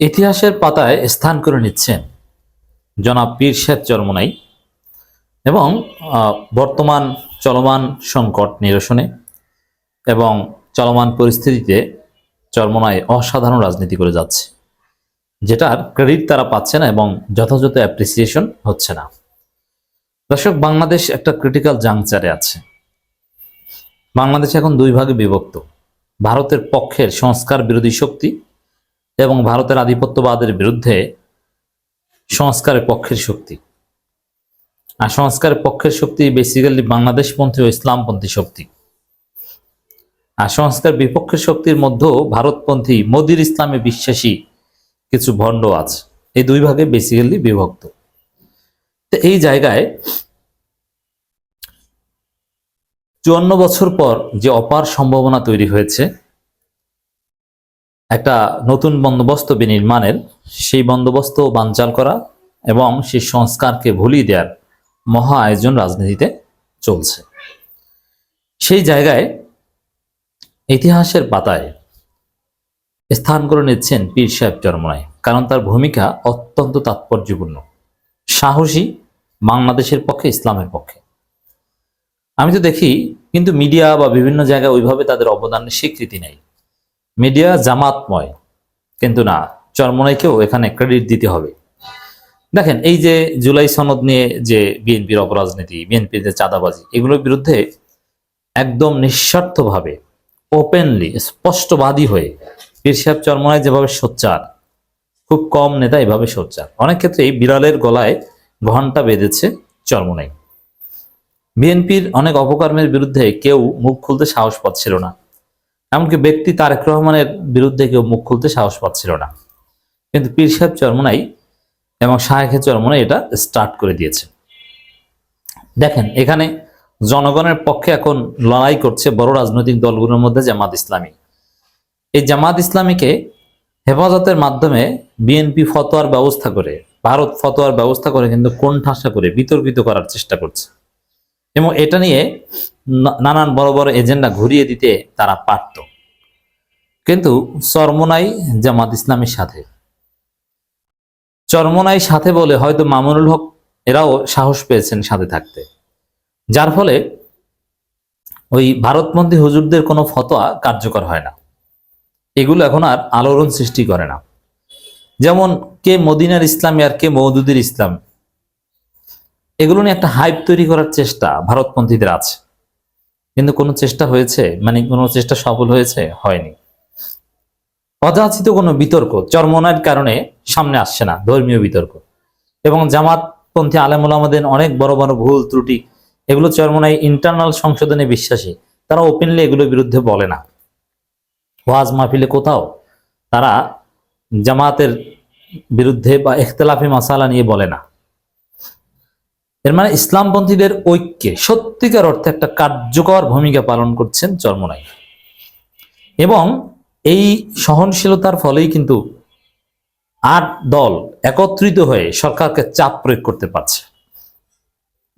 ইতিহাসের পাতায় স্থান করে নিচ্ছেন জনাব পীর শেখ চরমনাই এবং বর্তমান চলমান সংকট নিরসনে এবং চলমান পরিস্থিতিতে চরমনায় অসাধারণ রাজনীতি করে যাচ্ছে, যেটার ক্রেডিট তারা পাচ্ছে না এবং যথাযথ অ্যাপ্রিসিয়েশন হচ্ছে না। দর্শক, বাংলাদেশ একটা ক্রিটিক্যাল জাংচারে আছে। বাংলাদেশ এখন দুই ভাগে বিভক্ত। ভারতের পক্ষের সংস্কার বিরোধী শক্তি এবং ভারতের আধিপত্যবাদের বিরুদ্ধে সংস্কারের পক্ষের শক্তি। আর সংস্কারের পক্ষের শক্তি বেসিক্যালি বাংলাদেশপন্থী ও ইসলামপন্থী শক্তি। আর সংস্কার বিপক্ষের শক্তির মধ্যেও ভারতপন্থী মোদির ইসলামে বিশ্বাসী কিছু ভণ্ড আছে। এই দুই ভাগে বেসিক্যালি বিভক্ত। এই জায়গায় চুয়ান্ন বছর পর যে অপার সম্ভাবনা তৈরি হয়েছে একটা নতুন বন্দোবস্ত বিনির্মাণের সেই বন্দোবস্ত বানচাল করা এবং সেই সংস্কারকে ভুলিয়ে দেওয়ার মহা আয়োজন রাজনীতিতে চলছে। সেই জায়গায় ইতিহাসের পাতায় স্থান করে নিচ্ছেন পীর সাহেব চরমনায় কারণ তার ভূমিকা অত্যন্ত তাৎপর্যপূর্ণ। সাহসী বাংলাদেশের পক্ষে, ইসলামের পক্ষে। আমি তো দেখি, কিন্তু মিডিয়া বা বিভিন্ন জায়গায় ওইভাবে তাদের অবদানের স্বীকৃতি নেই। মিডিয়া জামাতময়। কিন্তু না, চরমনাইকেও এখানে ক্রেডিট দিতে হবে। দেখেন, এই যে জুলাই সনদ নিয়ে যে বিএনপির অপরাজনীতি, বিএনপির যে চাঁদাবাজি, এগুলোর বিরুদ্ধে একদম নিঃস্বার্থভাবে ওপেনলি স্পষ্টবাদী হয়ে পীর সাহেব চরমনায় যেভাবে সোচ্চার, খুব কম নেতা এভাবে সোচ্চার। অনেক ক্ষেত্রেই বিড়ালের গলায় ঘণ্টা বেঁধেছে চরমনাই। বিএনপির অনেক অপকর্মের বিরুদ্ধে কেউ মুখ খুলতে সাহস পাচ্ছিল না। এমনকি ব্যক্তি তারেক রহমানের বিরুদ্ধে কেউ মুখ খুলতে সাহস পাচ্ছিল না। কিন্তু পীর সাহেব চরমনাই এবং শাহেখে চরমনাই এটা স্টার্ট করে দিয়েছে। দেখেন, এখানে জনগণের পক্ষে এখন লড়াই করছে বড় রাজনৈতিক দলগুলোর মধ্যে জামাত ইসলামী। এই জামাত ইসলামীকে হেফাজতের মাধ্যমে বিএনপি ফতোয়ার ব্যবস্থা করে, ভারত ফতোয়ার ব্যবস্থা করে কিন্তু কোন ঠাসা করে বিতর্কিত করার চেষ্টা করছে। এবং এটা নিয়ে নানান বড় বড় এজেন্ডা ঘুরিয়ে দিতে তারা পারত। কিন্তু চরমনাই জামাত ইসলামের সাথে। চরমনাই সাথে বলে হয়তো মামুনুল হক এরাও সাহস পেয়েছেন সাথে থাকতে। যার ফলে ওই ভারতপন্থী হুজুরদের কোনো ফতোয়া কার্যকর হয় না। এগুলো এখন আর আলোড়ন সৃষ্টি করে না। যেমন কে মদিনার ইসলামী আর কে মৌদুদির ইসলাম এগুলো নিয়ে একটা হাইপ তৈরি করার চেষ্টা ভারতপন্থীদের আছে। কিন্তু কোনো চেষ্টা হয়েছে? মানে কোনো চেষ্টা সফল হয়েছে? হয়নি। অযাচিত কোনো বিতর্ক, চরমনার কারণে সামনে আসছে না ধর্মীয় বিতর্ক। এবং জামাতপন্থী আলেমুল আমাদের অনেক বড় বড় ভুল ত্রুটি, এগুলো চরমনাই ইন্টারনাল সংশোধনে বিশ্বাসী। তারা ওপেনলি এগুলোর বিরুদ্ধে বলে না। ওয়াজ মাহফিলে কোথাও তারা জামাতের বিরুদ্ধে বা ইখতলাফি মাসালা নিয়ে বলে না। এর মানে ইসলামপন্থীদের ঐক্যে সত্যিকার অর্থে একটা কার্যকর ভূমিকা পালন করছেন চরমনাই। এবং এই সহনশীলতার ফলেই কিন্তু আট দল একত্রিত হয়ে সরকারকে চাপ প্রয়োগ করতে পারছে।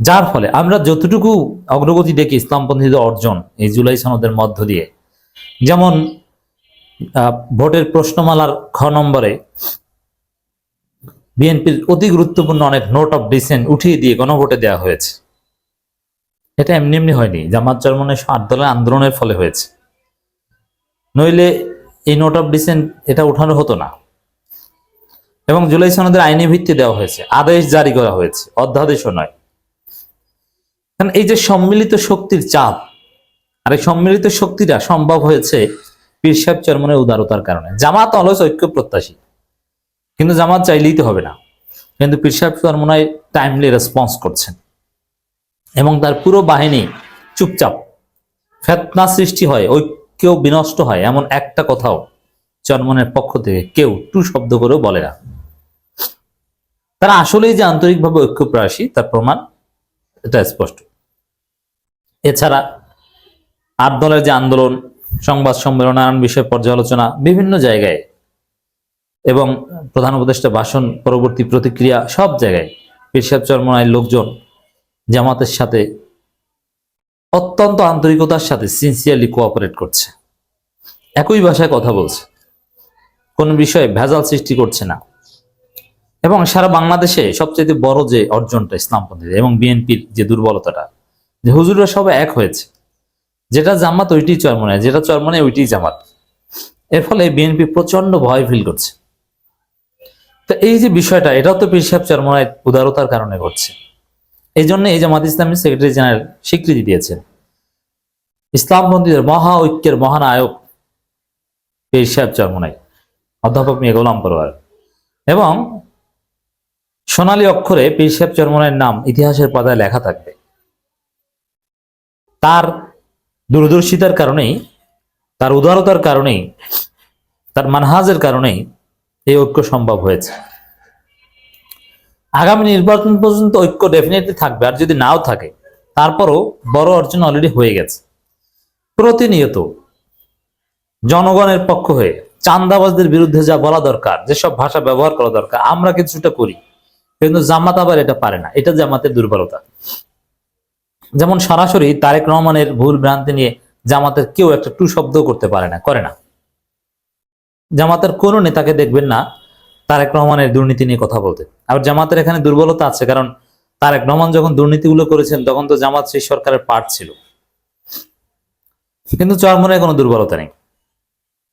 যার ফলে আমরা যতটুকু অগ্রগতি দেখি ইসলামপন্থীদের অর্জন এই জুলাই সনদের মধ্য দিয়ে, যেমন ভোটের প্রশ্নমালার খ নম্বরে বিএনপির অতি গুরুত্বপূর্ণ অনেক নোট অফ ডিসেন্ট উঠিয়ে দিয়ে গণভোটে দেওয়া হয়েছে। এটা এমনি এমনি হয়নি, জামাত চরমনের আট দলের আন্দোলনের ফলে হয়েছে। নইলে এই নোট অফ ডিসেন্ট এটা উঠানো হতো না। এবং জুলাই সনদের আইনি ভিত্তি দেওয়া হয়েছে, আদেশ জারি করা হয়েছে, অধ্যাদেশও নয়। কারণ এই যে সম্মিলিত শক্তির চাপ, আর এই সম্মিলিত শক্তিটা সম্ভব হয়েছে পীর সাহেব চরমনের উদারতার কারণে। জামাত অলস ঐক্য প্রত্যাশী। কিন্তু জামাত চাইলেই তো হবে না। কিন্তু পীর সাহেব চরমনায় টাইমলি রেসপন্স করছেন। এবং তার পুরো বাহিনী চুপচাপ ফেতনা সৃষ্টি হয় ঐক্য বিনষ্ট হয়, এমন একটা কথাও চরমনের পক্ষ থেকে কেউ টু শব্দ করেও বলে না। তারা আসলেই যে আন্তরিকভাবে ঐক্য প্রয়াসী তার প্রমাণ এটা স্পষ্ট। এছাড়া আট দলের যে আন্দোলন, সংবাদ সম্মেলন, নানান বিষয় পর্যালোচনা বিভিন্ন জায়গায় এবং প্রধান উপদেষ্টা ভাষণ পরবর্তী প্রতিক্রিয়া সব জায়গায় পেশাব চরমনায় লোকজন জামাতের সাথে অত্যন্ত আন্তরিকতার সাথে সিনসিয়ারলি কোঅপারেট করছে। একই ভাষায় কথা বলছে। কোন বিষয়ে ভেজাল সৃষ্টি করছে না। এবং সারা বাংলাদেশে সবচেয়ে বড় যে অর্জনটা ইসলামপন্থীদের এবং বিএনপির যে দুর্বলতাটা, যে হুজুররা সব এক হয়েছে। যেটা জামাত ওইটি চরমনে যেটা চরমনে ওইটি জামাত। এর ফলে বিএনপি প্রচণ্ড ভয় ফিল করছে। তো এই যে বিষয়টা, এটাও তো পেশাব চরমনায় উদারতার কারণে ঘটছে। এই জন্য এই জামাত ইসলামী সেক্রেটারি জেনারেল স্বীকৃতি দিয়েছেন। ইসলামপন্থীদের মহা ঐক্যের মহানায়ক পীর সাহেব চরমনাই অধ্যাপক মিয়া গোলাম পরোয়ার। এবং সোনালী অক্ষরে পেশাব সাহেব নাম ইতিহাসের পাতায় লেখা থাকবে। তার দূরদর্শিতার কারণেই, তার উদারতার কারণেই, তার মানহাজের কারণেই এই ঐক্য সম্ভব হয়েছে। আগামী নির্বাচন পর্যন্ত ঐক্য ডেফিনেটলি থাকবে, আর যদি নাও থাকে, তারপরও বড় অর্জন অলরেডি হয়ে গেছে। প্রতিনিয়ত জনগণের পক্ষ হয়ে চান্দাবাজদের বিরুদ্ধে যা বলা দরকার, যেসব ভাষা ব্যবহার করা দরকার, আমরা কিছুটা করি, কিন্তু জামাত আবার এটা পারে না। এটা জামাতের দুর্বলতা। যেমন সরাসরি তারেক রহমানের ভুল ভ্রান্তি নিয়ে জামাতের কেউ একটা টু শব্দ করতে পারে না, করে না। জামাতের কোন নেতাকে দেখবেন না, তারেক রহমানের দুর্নীতি নিয়ে কথা বলতে। আর জামাতের এখানে দুর্বলতা আছে, কারণ তারেক রহমান যখন দুর্নীতিগুলো করেছেন, তখন তো জামাত সেই সরকারের পার্ট ছিল। কিন্তু চরমনে কোনো দুর্বলতা নেই।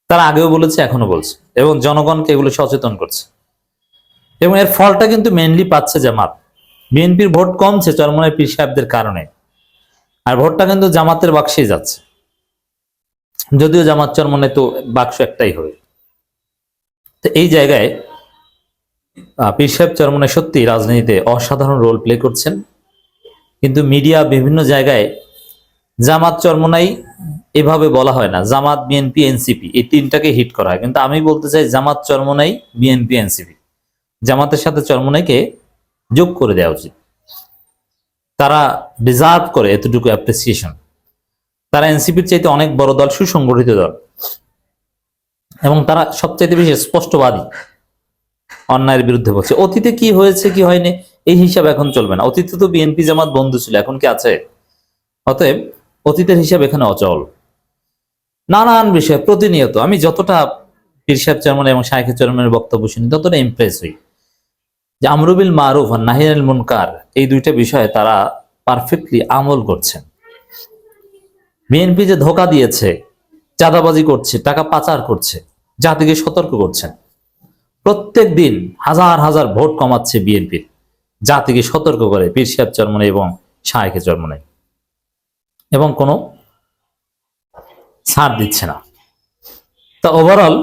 তারা আগেও বলেছে এখনও বলছে, এবং জনগণকে এগুলো সচেতন করছে। এবং এর ফলটা কিন্তু মেনলি পাচ্ছে জামাত। বিএনপির ভোট কমছে চরমনের পীর সাহেবদের কারণে। আর ভোটটা কিন্তু জামাতের বাক্সেই যাচ্ছে। যদিও জামাত চরমনে তো বাক্স একটাই হবে। তো এই জায়গায় পীর সাহেব চরমনে সত্যি রাজনীতিতে অসাধারণ রোল প্লে করছেন। কিন্তু মিডিয়া বিভিন্ন জায়গায় জামাত চরমনাই এভাবে বলা হয় না। জামাত বিএনপি এনসিপি এই তিনটাকে হিট করা হয়। কিন্তু আমি বলতে চাই জামাত চরমনাই বিএনপি এনসিপি জামাতের সাথে চরমনাইকে যোগ করে দেওয়া উচিত। তারা ডিজার্ভ করে এতটুকু অ্যাপ্রিসিয়েশন তারা এনসিপির চাইতে অনেক বড় দল, সুসংগঠিত দল। এবং তারা সবচাইতে বেশি স্পষ্টবাদী অন্যায়ের বিরুদ্ধে বলছে। অতীতে কি হয়েছে, কি হয়নি, এই হিসাব এখন চলবে না। অতীতে তো বিএনপি জামাত বন্ধু ছিল, এখন কি আছে? অতএব অতীতের হিসাব এখানে অচল। নানান বিষয় প্রতিনিয়ত, আমি যতটা পীর সাহেব চেয়ারম্যান এবং শাহেখ চেয়ারম্যানের বক্তব্য শুনি ততটা ইমপ্রেস হই। যে আমরুবিল মারুফ আর নাহিয়াল মুনকার, এই দুইটা বিষয়ে তারা পারফেক্টলি আমল করছেন। বিএনপি যে ধোকা দিয়েছে চাঁদাবাজি করছে, টাকা পাচার করছে, জাতিকে সতর্ক করছেন। প্রত্যেক দিন হাজার হাজার ভোট কমাচ্ছে বিএনপির জাতিকে সতর্ক করে পীর সাহেব চরমনে এবং শাহেখে চরমনে এবং কোনো ছাড় দিচ্ছে না। তা ওভারঅল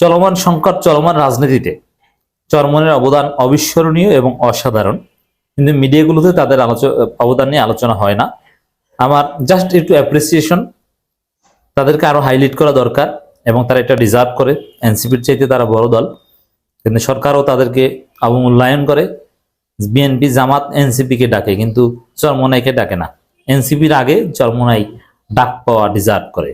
চলমান সংকট, চলমান রাজনীতিতে চরমনের অবদান অবিস্মরণীয় এবং অসাধারণ। কিন্তু মিডিয়াগুলোতে তাদের আলোচনা অবদান নিয়ে আলোচনা হয় না। আমার জাস্ট একটু অ্যাপ্রিসিয়েশন তাদেরকে আরও হাইলাইট করা দরকার এবং তারা এটা ডিজার্ভ করে। এনসিপির চাইতে তারা বড় দল। কিন্তু সরকারও তাদেরকে অবমূল্যায়ন করে। বিএনপি জামাত এনসিপিকে ডাকে, কিন্তু চরমোনাইকে ডাকে না। এনসিপির আগে চরমোনাই ডাক পাওয়া ডিজার্ভ করে।